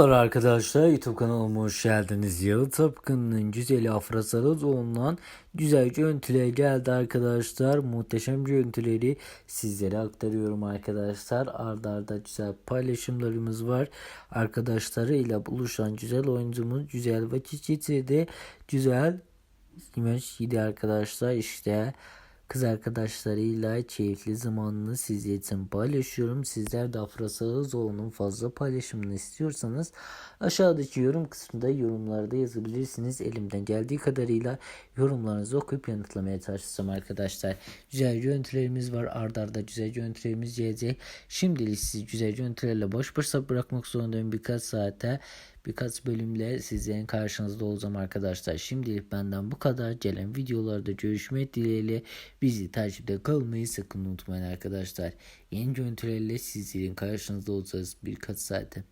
Merhaba arkadaşlar YouTube kanalıma hoş geldiniz. Yalı Tapkın'ın güzeli afrasalı olunan güzel görüntüler geldi arkadaşlar. Muhteşem görüntüleri sizlere aktarıyorum arkadaşlar. Arda arda güzel paylaşımlarımız var. Arkadaşlarıyla buluşan güzel oyuncumuz güzel vakit geçirdi. Güzel imaj yedi arkadaşlar işte. Kız arkadaşlarıyla keyifli zamanını sizler için paylaşıyorum. Sizler de Afra Sağızoğlu'nun fazla paylaşımını istiyorsanız aşağıdaki yorum kısmında yorumlarda yazabilirsiniz. Elimden geldiği kadarıyla yorumlarınızı okuyup yanıtlamaya çalışacağım arkadaşlar. Güzel görüntülerimiz var. Ardarda arda güzel görüntülerimiz gelecek. Şimdilik sizi güzel görüntülerle baş başa bırakmak zorundayım birkaç saate. Birkaç bölümle sizlerin karşınızda olacağım arkadaşlar. Şimdilik benden bu kadar. Gelen videolarda görüşmek dileğiyle bizi takipte kalmayı sakın unutmayın arkadaşlar. Yeni görüntülerle sizlerin karşınızda olacağız birkaç saate.